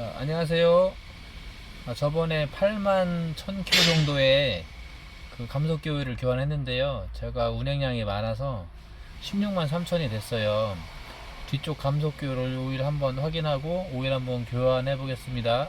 자, 안녕하세요. 아, 저번에 8만 1000km 정도의 그 감속기 오일을 교환했는데요. 제가 운행량이 많아서 16만 3000이 됐어요. 뒤쪽 감속기 오일 한번 확인하고 오일 한번 교환해 보겠습니다.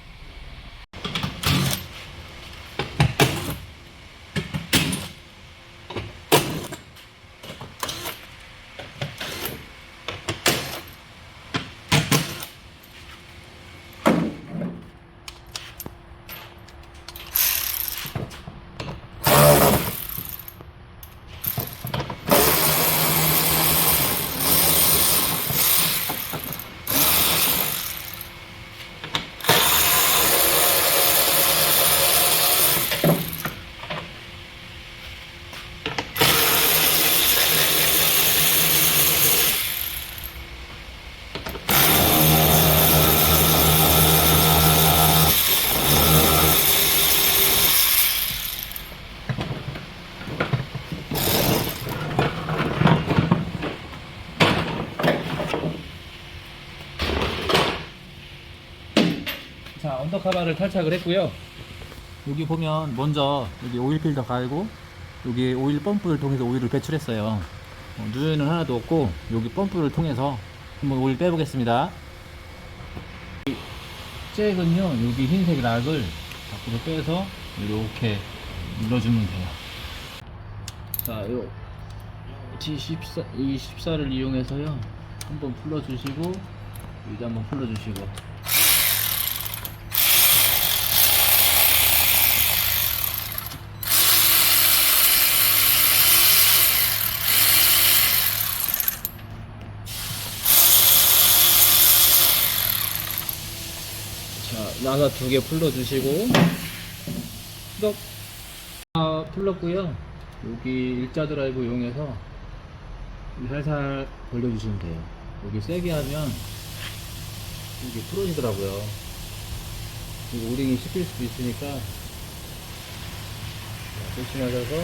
자, 언더 카바를 탈착을 했고요. 여기 보면 먼저 여기 오일 필터 갈고 여기 오일 펌프를 통해서 오일을 배출했어요. 어, 누유는 하나도 없고 여기 펌프를 통해서 한번 오일 빼보겠습니다. 이 잭은요 여기 흰색 락을 밖으로 빼서 이렇게 눌러주면 돼요. 자, 요 G14, 이 14를 이용해서요 한번 풀러주시고 여기 한번 풀러주시고 자, 나사 두 개 풀러주시고, 수덕. 아, 풀렀고요. 여기 일자 드라이브 이용해서 살살 벌려주시면 돼요. 여기 세게 하면 이게 풀어지더라고요. 이거 오링이 씹힐 수도 있으니까 자, 조심하셔서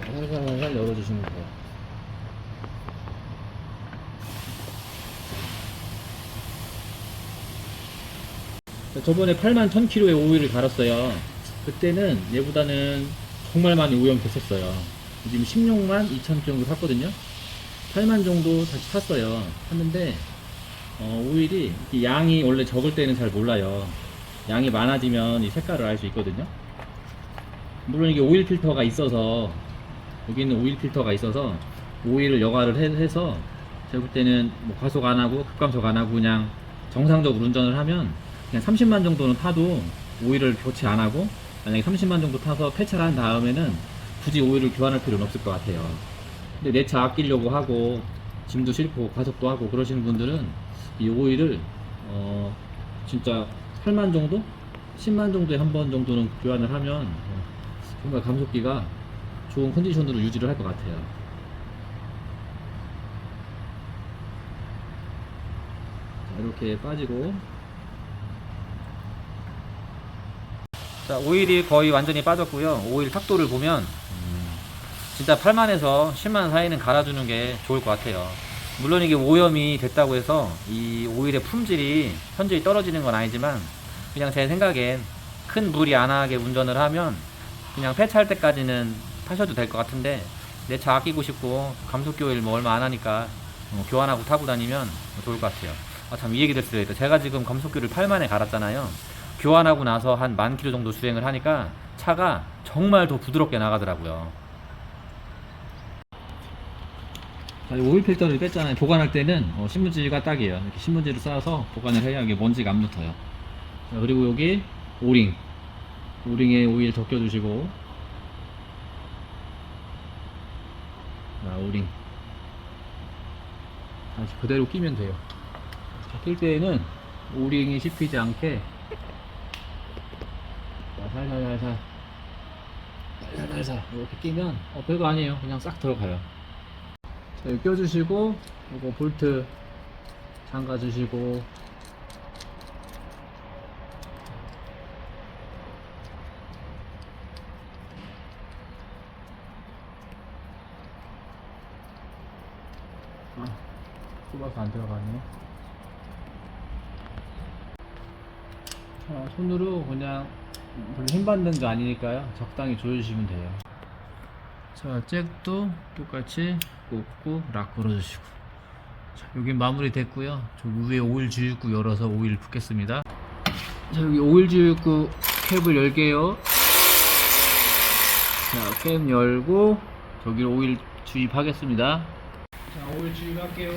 자, 살살 살살 열어주시면 돼요. 저번에 8만 1000km의 오일을 갈았어요. 그때는 얘보다는 정말 많이 오염됐었어요. 지금 16만 2천 정도 샀거든요. 8만 정도 다시 샀어요. 샀는데 어, 오일이 이 양이 원래 적을 때는 잘 몰라요. 양이 많아지면 이 색깔을 알 수 있거든요. 물론 이게 오일 필터가 있어서 여기는 오일 필터가 있어서 오일을 여과를 해, 서 제가 볼 때는 뭐 과속 안 하고 급감속 안 하고 그냥 정상적으로 운전을 하면 그냥 30만 정도는 타도 오일을 교체 안 하고 만약에 30만 정도 타서 폐차를 한 다음에는 굳이 오일을 교환할 필요는 없을 것 같아요. 근데 내 차 아끼려고 하고 짐도 싣고 과속도 하고 그러시는 분들은 이 오일을 어 진짜 8만 정도? 10만 정도에 한 번 정도는 교환을 하면 어, 정말 감속기가 좋은 컨디션으로 유지를 할 것 같아요. 자, 이렇게 빠지고 자 오일이 거의 완전히 빠졌고요. 오일 탁도를 보면 음, 진짜 8만에서 10만 사이는 갈아주는 게 좋을 것 같아요. 물론 이게 오염이 됐다고 해서 이 오일의 품질이 현저히 떨어지는 건 아니지만 그냥 제 생각엔 큰 무리 안 하게 운전을 하면 그냥 폐차할 때까지는 타셔도 될 것 같은데 내 차 아끼고 싶고 감속기 오일 뭐 얼마 안 하니까 어, 교환하고 타고 다니면 좋을 것 같아요. 아 참 이 얘기 됐어요. 제가 지금 감속기를 8만에 갈았잖아요 교환하고 나서 한 만 킬로 정도 주행을 하니까 차가 정말 더 부드럽게 나가더라고요. 오일 필터를 뺐잖아요. 보관할 때는 어, 신문지가 딱이에요. 이렇게 신문지를 쌓아서 보관을 해야 이게 먼지가 안 묻어요. 자, 그리고 여기 오링. 오링에 오일 적혀주시고. 자, 오링. 다시 그대로 끼면 돼요. 자, 낄 때에는 오링이 씹히지 않게 자, 살살살살 살살살살 이렇게 끼면 어, 별거 아니에요. 그냥 싹 들어가요. 자, 여기 껴주시고 이거 볼트 잠가 주시고. 아, 좁아서 안 들어가네. 자, 손으로 그냥 별로 힘 받는 거 아니니까요. 적당히 조여주시면 돼요. 자, 잭도 똑같이 꽂고 락 걸어주시고. 자, 여기 마무리 됐고요. 저 위에 오일 주입구 열어서 오일 붓겠습니다. 자, 여기 오일 주입구 캡을 열게요. 자, 캡 열고 저기 오일 주입하겠습니다. 자, 오일 주입할게요.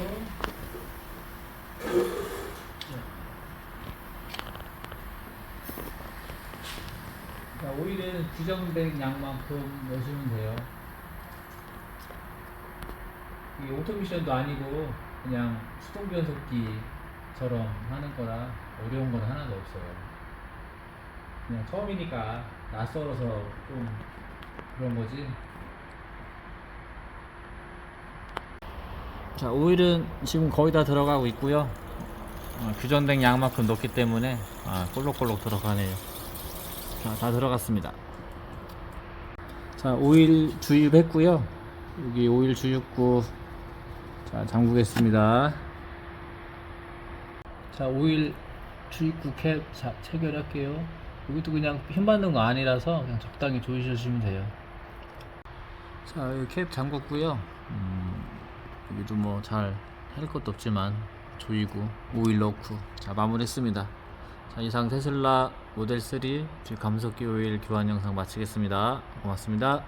자, 오일은 규정된 양만큼 넣으시면 돼요. 이게 오토미션도 아니고 그냥 수동 변속기처럼 하는 거라 어려운 건 하나도 없어요. 그냥 처음이니까 낯설어서 좀 그런 거지. 자, 오일은 지금 거의 다 들어가고 있고요. 어, 규정된 양만큼 넣기 때문에 아, 볼록볼록 들어가네요. 자, 다 들어갔습니다. 자, 오일 주입했고요. 여기 오일 주입구 자, 잠그겠습니다. 자, 오일 주입구 캡 자, 체결할게요. 여기도 그냥 힘 받는 거 아니라서 그냥 적당히 조이셔주시면 돼요. 자, 여기 캡 잠궜고요. 음, 여기도 뭐 잘 할 것도 없지만 조이고 오일 넣고 자 마무리했습니다. 자 이상 테슬라 모델 3 감속기 오일 교환 영상 마치겠습니다. 고맙습니다.